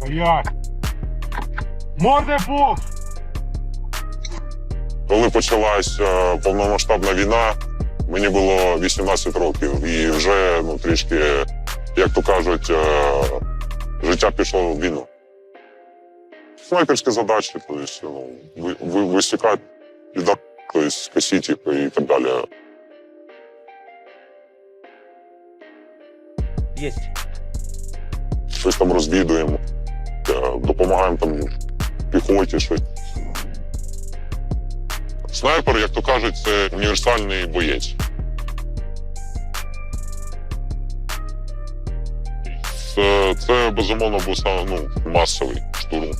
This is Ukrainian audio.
Стоять! Морди пух! Коли почалась е, повномасштабна війна, мені було 18 років, і вже ну, трішки, як то кажуть, е, життя пішло в війну. Снайперські задачі, тобто, ну, ви, ви, висікати, віддати, тобто, косіть їх і так далі. Есть. Щось там розвідуємо, допомагаємо там піхоті. Щось. Снайпер, як то кажуть, це універсальний боєць. Це, це безумовно був ну, масовий штурм.